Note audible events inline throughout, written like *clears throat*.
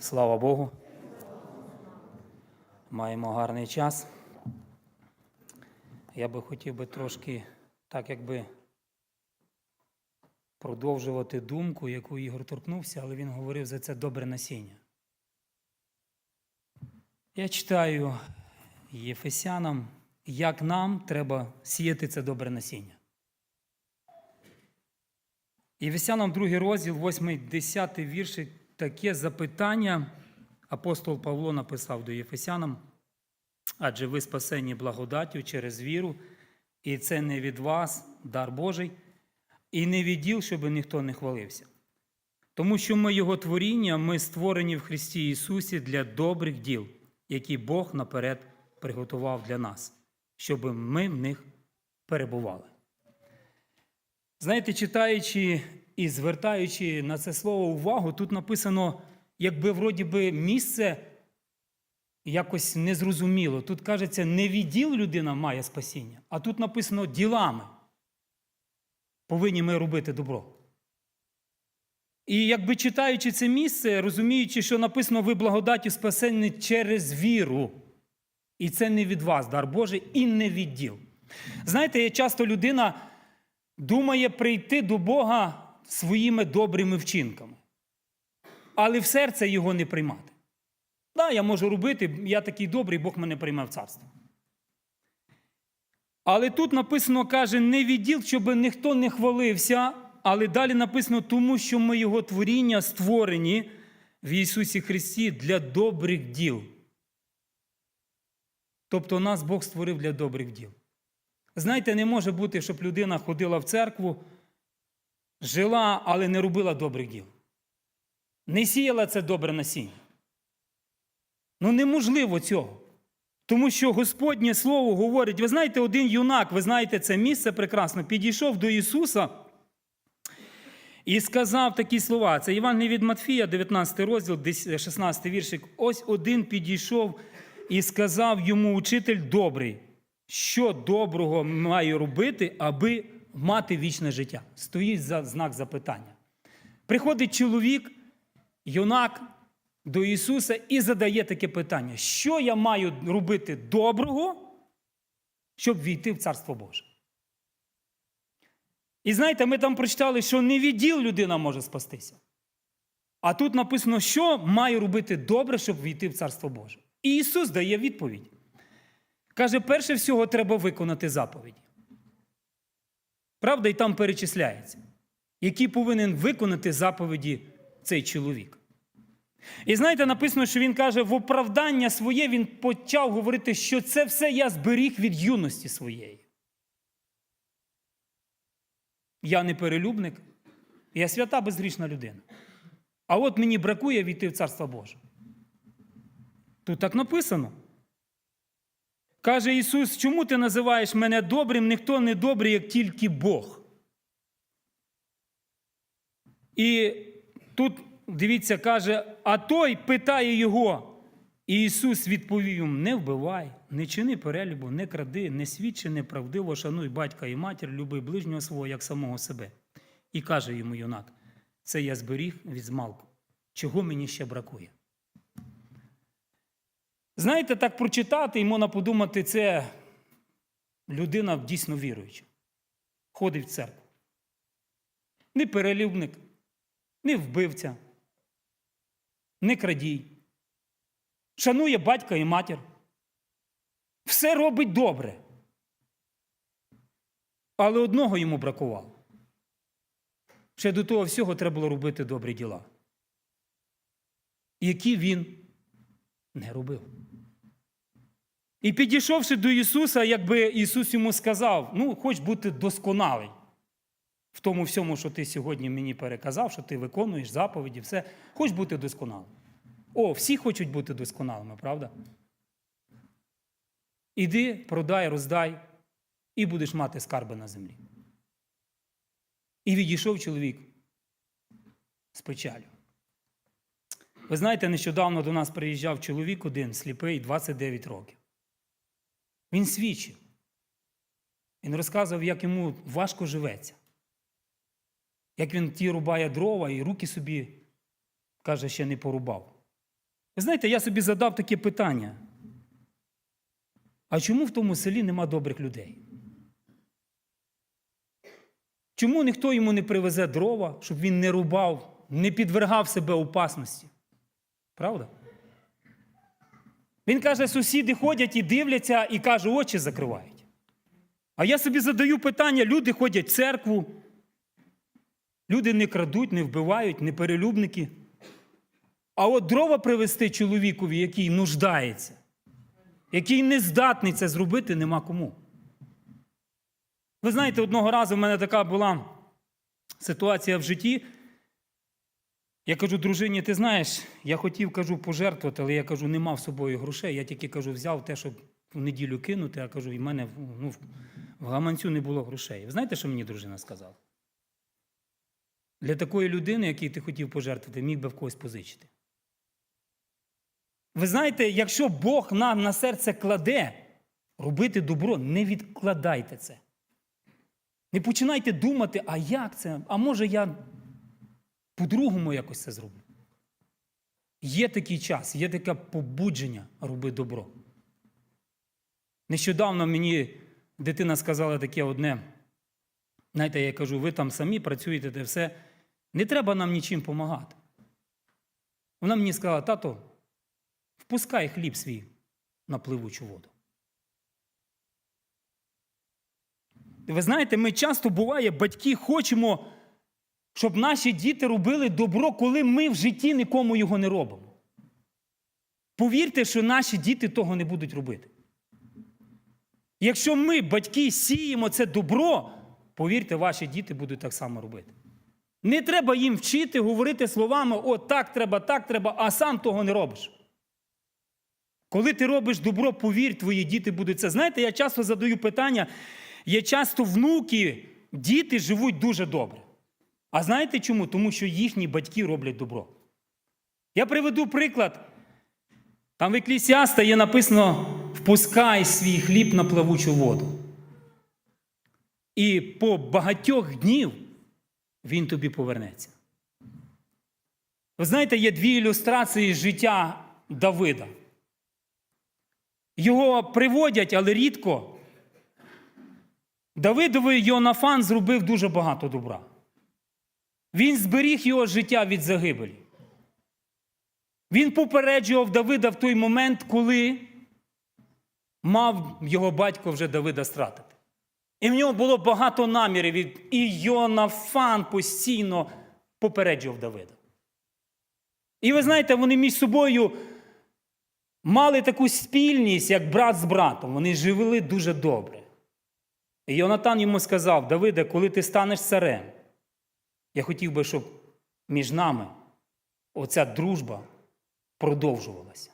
Слава Богу. Маємо гарний час. Я би хотів би трошки так якби продовжувати думку, яку Ігор торкнувся, але він говорив за це добре насіння. Я читаю Єфесянам, як нам треба сіяти це добре насіння. Єфесянам 2 розділ, 8, 10 вірші, таке запитання апостол Павло написав до Єфесянам, адже ви спасені благодаттю через віру, і це не від вас, дар Божий, і не від діл, щоб ніхто не хвалився. Тому що ми Його творіння, ми створені в Христі Ісусі для добрих діл, які Бог наперед приготував для нас, щоб ми в них перебували. Знаєте, читаючи і звертаючи на це слово увагу, тут написано, якби вроді би місце якось незрозуміло. Тут кажеться, не від діл людина має спасіння, а тут написано ділами. Повинні ми робити добро. І якби читаючи це місце, розуміючи, що написано ви благодаті спасені через віру. І це не від вас, дар Божий, і не від діл. Знаєте, часто людина думає прийти до Бога своїми добрими вчинками, але в серце його не приймати. Да, я можу робити, я такий добрий, Бог мене прийме в царство. Але тут написано, каже, не відділ, щоб ніхто не хвалився, але далі написано, тому що ми Його творіння створені в Ісусі Христі для добрих діл. Тобто нас Бог створив для добрих діл. Знаєте, не може бути, щоб людина ходила в церкву, жила, але не робила добрих діл. Не сіяла це добре насіння. Ну неможливо цього. Тому що Господнє Слово говорить, ви знаєте, один юнак, ви знаєте це місце прекрасно, підійшов до Ісуса і сказав такі слова. Це Іван від Матфія, 19 розділ, 16 віршик. Ось один підійшов і сказав йому учитель добрий, що доброго маю робити, аби мати вічне життя. Стоїть за знак запитання. Приходить чоловік, юнак до Ісуса і задає таке питання: що я маю робити доброго, щоб війти в Царство Боже? І знаєте, ми там прочитали, що не від діл людина може спастися. А тут написано, що має робити добре, щоб війти в Царство Боже. І Ісус дає відповідь. Каже, перше всього треба виконати заповіді. Правда, і там перечисляється, які повинен виконати заповіді цей чоловік. І знаєте, написано, що він каже, в оправдання своє він почав говорити, що це все я зберіг від юності своєї. Я не перелюбник, я свята безгрішна людина. А от мені бракує війти в Царство Боже. Тут так написано. Каже Ісус, чому ти називаєш мене добрим? Ніхто не добрий, як тільки Бог. І тут, дивіться, каже, а той питає його. І Ісус відповів йому: не вбивай, не чини перелюбу, не кради, не свідчи неправдиво, шануй батька і матір, люби ближнього свого, як самого себе. І каже йому юнак: це я зберіг від змалку. Чого мені ще бракує? Знаєте, так прочитати і можна подумати, це людина дійсно віруюча. Ходить в церкву. Не перелюбник, не вбивця, не крадій. Шанує батька і матір. Все робить добре. Але одного йому бракувало. Ще до того всього треба було робити добрі діла, які він не робив. І підійшовши до Ісуса, якби Ісус йому сказав: ну, хоч бути досконалий в тому всьому, що ти сьогодні мені переказав, що ти виконуєш заповіді, все, хоч бути досконалим. О, всі хочуть бути досконалими, правда? Іди, продай, роздай, і будеш мати скарби на землі. І відійшов чоловік з печалю. Ви знаєте, нещодавно до нас приїжджав чоловік один, сліпий, 29 років. Він свідчив. Він розказував, як йому важко живеться. Як він ті рубає дрова і руки собі, каже, ще не порубав. Ви знаєте, я собі задав таке питання. А чому в тому селі нема добрих людей? Чому ніхто йому не привезе дрова, щоб він не рубав, не підвергав себе опасності? Правда? Він каже, сусіди ходять і дивляться, і каже, очі закривають. А я собі задаю питання: люди ходять в церкву, люди не крадуть, не вбивають, не перелюбники. А от дрова привезти чоловікові, який нуждається, який не здатний це зробити, нема кому. Ви знаєте, одного разу в мене така була ситуація в житті. Я кажу, дружині, ти знаєш, я хотів кажу, пожертвувати, але я кажу, не мав з собою грошей. Я тільки кажу, взяв те, щоб в неділю кинути, а кажу, і в мене ну, в гаманцю не було грошей. Ви знаєте, що мені дружина сказала? Для такої людини, якій ти хотів пожертвувати, міг би в когось позичити. Ви знаєте, якщо Бог нам на серце кладе робити добро, не відкладайте це. Не починайте думати, а як це? А може я по-другому якось це зроблю. Є такий час, є таке побудження роби добро. Нещодавно мені дитина сказала таке одне. Знаєте, я кажу, ви там самі працюєте, де все. Не треба нам нічим допомагати. Вона мені сказала, тато, впускай хліб свій на пливучу воду. Ви знаєте, ми часто буває, батьки хочемо, щоб наші діти робили добро, коли ми в житті нікому його не робимо. Повірте, що наші діти того не будуть робити. Якщо ми, батьки, сіємо це добро, повірте, ваші діти будуть так само робити. Не треба їм вчити, говорити словами, о, так треба, так треба, а сам того не робиш. Коли ти робиш добро, повір, твої діти будуть це. Знаєте, я часто задаю питання, є часто внуки, діти живуть дуже добре. А знаєте чому? Тому що їхні батьки роблять добро. Я приведу приклад. Там в Еклісіаста є написано: впускай свій хліб на плавучу воду. І по багатьох днів він тобі повернеться. Ви знаєте, є дві ілюстрації життя Давида. Його приводять, але рідко. Давидовий Йонафан зробив дуже багато добра. Він зберіг його життя від загибелі. Він попереджував Давида в той момент, коли мав його батько вже Давида стратити. І в нього було багато намірів, і Йонафан постійно попереджував Давида. І ви знаєте, вони між собою мали таку спільність, як брат з братом. Вони живили дуже добре. І Йонатан йому сказав: Давиде, коли ти станеш царем, я хотів би, щоб між нами оця дружба продовжувалася.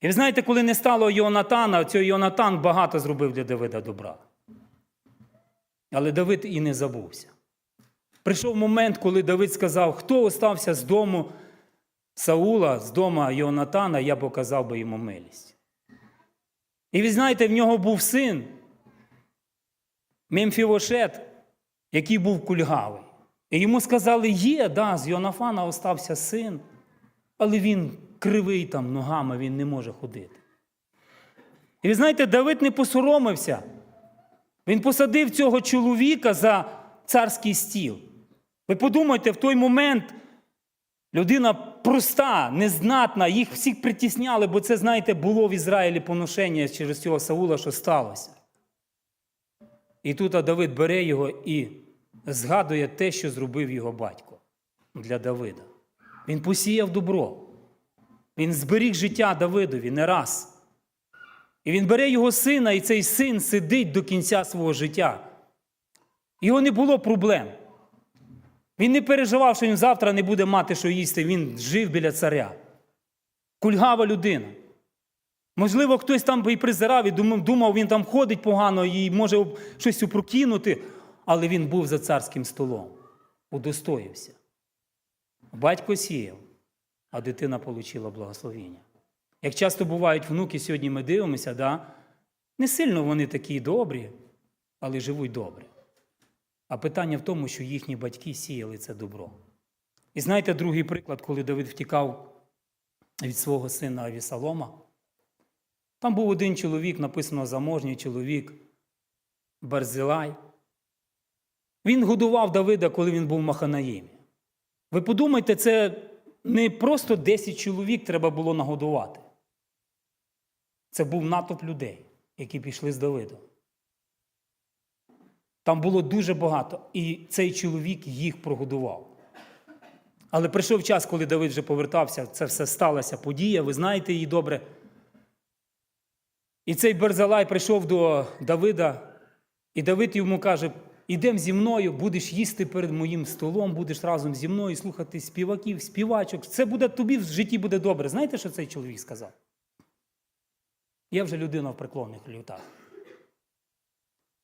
І ви знаєте, коли не стало Йонатана, цей Йонатан багато зробив для Давида добра. Але Давид і не забувся. Прийшов момент, коли Давид сказав, хто остався з дому Саула, з дома Йонатана, я показав би йому милість. І ви знаєте, в нього був син Мемфівошет, який був кульгавий. І йому сказали, є, да, з Йонафана остався син, але він кривий там ногами, він не може ходити. І ви знаєте, Давид не посоромився. Він посадив цього чоловіка за царський стіл. Ви подумайте, в той момент людина проста, незнатна, їх всіх притісняли, бо це, знаєте, було в Ізраїлі поношення через цього Саула, що сталося. І тут Давид бере його і згадує те, що зробив його батько для Давида. Він посіяв добро. Він зберіг життя Давидові не раз. І він бере його сина, і цей син сидить до кінця свого життя. Його не було проблем. Він не переживав, що він завтра не буде мати що їсти. Він жив біля царя. Кульгава людина. Можливо, хтось там і призирав і думав, він там ходить погано і може щось упрокинути, але він був за царським столом, удостоївся. Батько сіяв, а дитина отримала благословення. Як часто бувають внуки, сьогодні ми дивимося, да? не сильно вони такі добрі, але живуть добре. А питання в тому, що їхні батьки сіяли це добро. І знаєте другий приклад, коли Давид втікав від свого сина Авісалома. Там був один чоловік, написано заможній чоловік Барзилай. Він годував Давида, коли він був в Маханаїмі. Ви подумайте, це не просто 10 чоловік треба було нагодувати. Це був натовп людей, які пішли з Давидом. Там було дуже багато, і цей чоловік їх прогодував. Але прийшов час, коли Давид вже повертався, це все сталася подія, ви знаєте її добре. І цей Берзалай прийшов до Давида, і Давид йому каже: ідем зі мною, будеш їсти перед моїм столом, будеш разом зі мною слухати співаків, співачок. Це буде тобі в житті буде добре. Знаєте, що цей чоловік сказав? Я вже людина в преклонних лютах.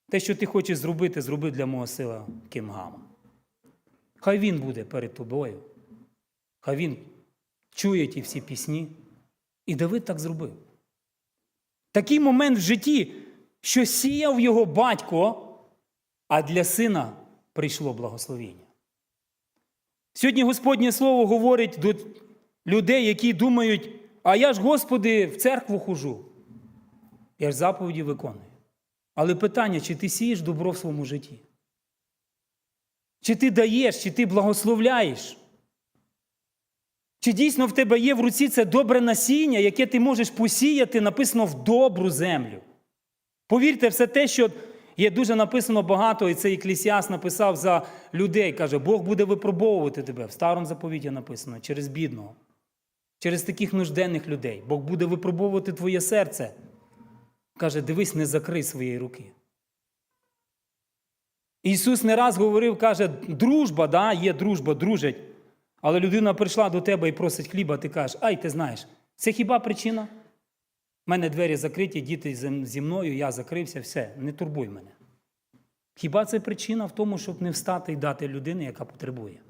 Те, що ти хочеш зробити, зроби для мого сила Кімгама. Хай він буде перед тобою. Хай він чує ті всі пісні. І Давид так зробив. Такий момент в житті, що сіяв його батько, а для сина прийшло благословіння. Сьогодні Господнє Слово говорить до людей, які думають, а я ж, Господи, в церкву хожу. Я ж заповіді виконую. Але питання, чи ти сієш добро в своєму житті? Чи ти даєш, чи ти благословляєш? Чи дійсно в тебе є в руці це добре насіння, яке ти можеш посіяти, написано в добру землю? Повірте, все те, що є дуже написано багато, і цей Еклісіас написав за людей. Каже, Бог буде випробовувати тебе. В старому заповіті написано через бідного, через таких нужденних людей. Бог буде випробовувати твоє серце. Каже, дивись, не закрий своєї руки. Ісус не раз говорив, каже, дружба, да, є дружба, дружать. Але людина прийшла до тебе і просить хліба, ти кажеш, ай, ти знаєш, це хіба причина? У мене двері закриті, діти зі мною, я закрився, все, не турбуй мене. Хіба це причина в тому, щоб не встати і дати людині, яка потребує?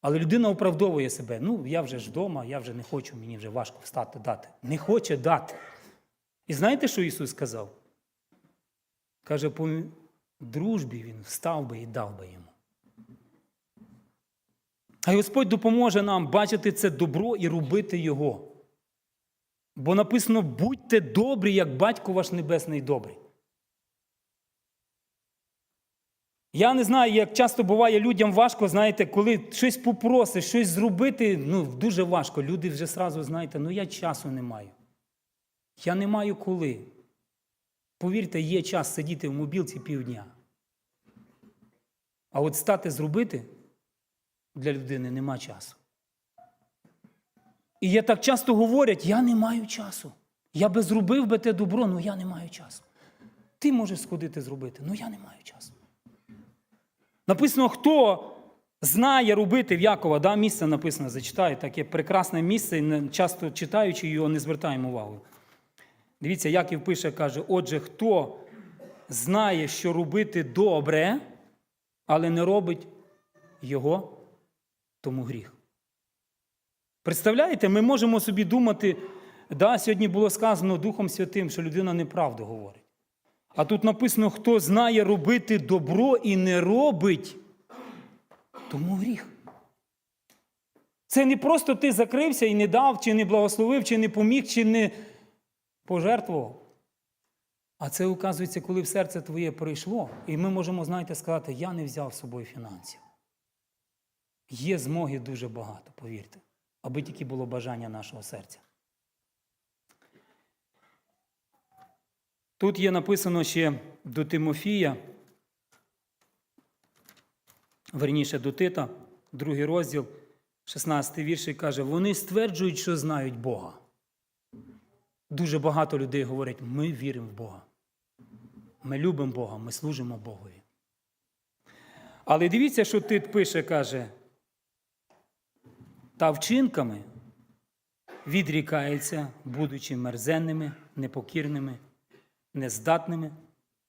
Але людина оправдовує себе. Ну, я вже ж вдома, я вже не хочу, мені вже важко встати дати. Не хоче дати. І знаєте, що Ісус сказав? Каже, по дружбі Він встав би і дав би йому. А Господь допоможе нам бачити це добро і робити його. Бо написано: будьте добрі, як батько ваш небесний добрий. Я не знаю, як часто буває людям важко, знаєте, коли щось попросиш, щось зробити, ну, дуже важко. Люди вже сразу, знаєте, ну я часу не маю. Я не маю коли. Повірте, є час сидіти в мобілці півдня. А от стати зробити для людини нема часу. І я так часто говорять, я не маю часу. Я би зробив би те добро, але я не маю часу. Ти можеш сходити зробити, але я не маю часу. Написано, хто знає робити в Якова, да, місце написано, зачитаю, таке прекрасне місце, часто читаючи його, не звертаємо увагу. Дивіться, Яків пише, каже, отже, хто знає, що робити добре, але не робить його, тому гріх. Представляєте, ми можемо собі думати, да, сьогодні було сказано Духом Святим, що людина неправду говорить. А тут написано, хто знає робити добро і не робить, тому гріх. Це не просто ти закрився і не дав, чи не благословив, чи не поміг, чи не пожертвував. А це, указується, коли в серце твоє прийшло, і ми можемо, знаєте, сказати, я не взяв з собою фінансів. Є змоги дуже багато, повірте, аби тільки було бажання нашого серця. Тут є написано ще до Тимофія, верніше до Тита, другий розділ, 16 вірш, і каже, вони стверджують, що знають Бога. Дуже багато людей говорять, ми віримо в Бога. Ми любимо Бога, ми служимо Богові. Але дивіться, що Тит пише, каже, та вчинками відрікається, будучи мерзенними, непокірними, нездатними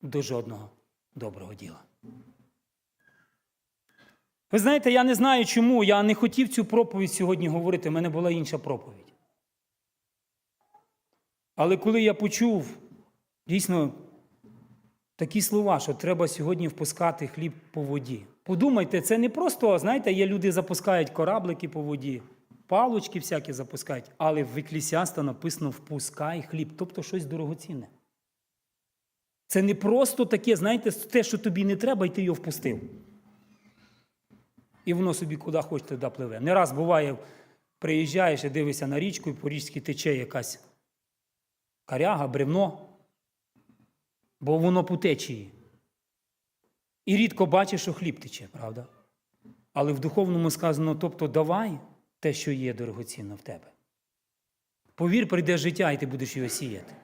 до жодного доброго діла. Ви знаєте, я не знаю чому. Я не хотів цю проповідь сьогодні говорити, в мене була інша проповідь. Але коли я почув дійсно такі слова, що треба сьогодні впускати хліб по воді. Подумайте, це не просто, знаєте, є люди запускають кораблики по воді, палочки всякі запускають, але в еклісіаста написано впускай хліб, тобто щось дорогоцінне. Це не просто таке, знаєте, те, що тобі не треба, і ти його впустив. І воно собі куди хоче, туди пливе. Не раз буває, приїжджаєш і дивишся на річку, і по річці тече якась каряга, бревно, бо воно по течії. І рідко бачиш, що хліб тече, правда? Але в духовному сказано, тобто давай те, що є дорогоцінно в тебе. Повір, прийде життя, і ти будеш його сіяти.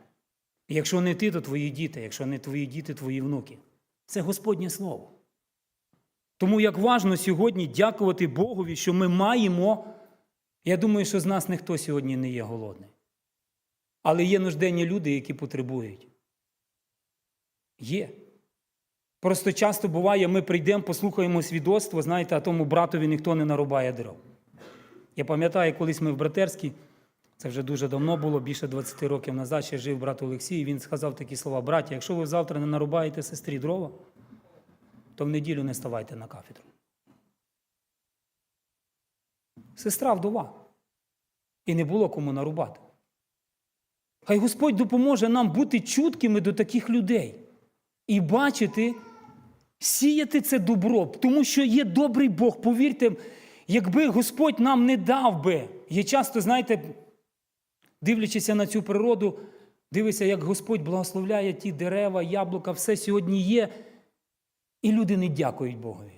Якщо не ти, то твої діти, якщо не твої діти, твої внуки. Це Господнє Слово. Тому як важно сьогодні дякувати Богові, що ми маємо. Я думаю, що з нас ніхто сьогодні не є голодний. Але є нужденні люди, які потребують. Є. Просто часто буває, ми прийдемо, послухаємо свідоцтво, знаєте, а тому братові ніхто не нарубає дров. Я пам'ятаю, колись ми в Братерській, це вже дуже давно було, більше 20 років назад, ще жив брат Олексій, і він сказав такі слова: браті, якщо ви завтра не нарубаєте сестрі дрова, то в неділю не ставайте на кафедру. Сестра вдова. І не було кому нарубати. Хай Господь допоможе нам бути чуткими до таких людей і бачити, сіяти це добро, тому що є добрий Бог. Повірте, якби Господь нам не дав би, є часто, знаєте, дивлячися на цю природу, дивися, як Господь благословляє ті дерева, яблука, все сьогодні є, і люди не дякують Богові.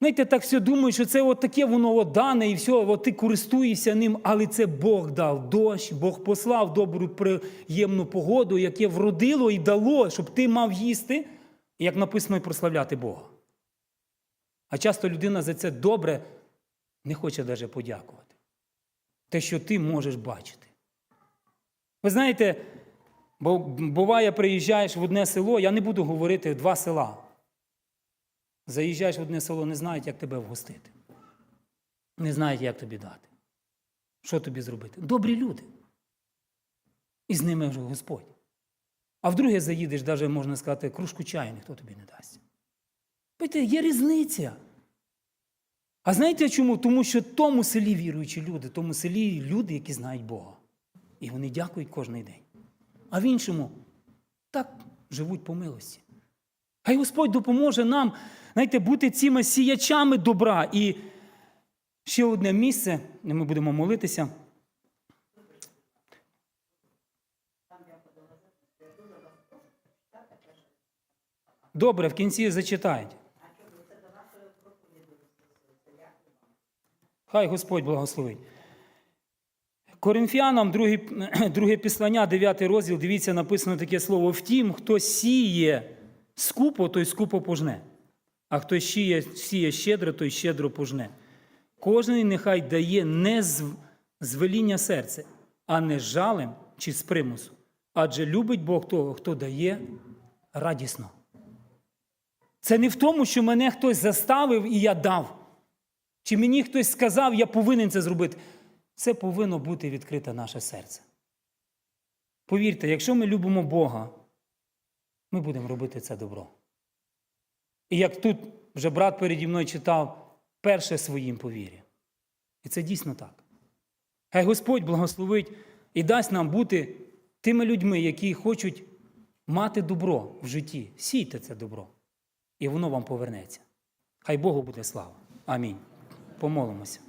Знаєте, так все думають, що це от таке воно от дане, і все, от ти користуєшся ним, але це Бог дав дощ, Бог послав добру приємну погоду, яке вродило і дало, щоб ти мав їсти, як написано, і прославляти Бога. А часто людина за це добре не хоче навіть подякувати. Те, що ти можеш бачити. Ви знаєте, буває, приїжджаєш в одне село, я не буду говорити два села. Заїжджаєш в одне село, не знають, як тебе вгостити. Не знають, як тобі дати. Що тобі зробити? Добрі люди. І з ними вже Господь. А в друге заїдеш, навіть можна сказати, кружку чаю ніхто тобі не дасть. Бачите, є різниця. А знаєте чому? Тому що в тому селі віруючі люди, тому селі люди, які знають Бога. І вони дякують кожен день. А в іншому так живуть по милості. Хай Господь допоможе нам, знаєте, бути цими сіячами добра. І ще одне місце, де ми будемо молитися. Добре, в кінці зачитають. Хай Господь благословить. Коринфянам, друге, *clears throat* друге післання, 9 розділ, дивіться, написано таке слово: втім, хто сіє скупо, той скупо пожне, а хто сіє, сіє щедро, той щедро пожне. Кожен нехай дає не з, з веління серця, а не з жалем чи з примусу. Адже любить Бог того, хто дає радісно. Це не в тому, що мене хтось заставив і я дав. Чи мені хтось сказав, я повинен це зробити. Це повинно бути відкрите наше серце. Повірте, якщо ми любимо Бога, ми будемо робити це добро. І як тут вже брат переді мною читав, перше своїм повір'я. І це дійсно так. Хай Господь благословить і дасть нам бути тими людьми, які хочуть мати добро в житті. Сійте це добро, і воно вам повернеться. Хай Богу буде слава. Амінь. Помолимося.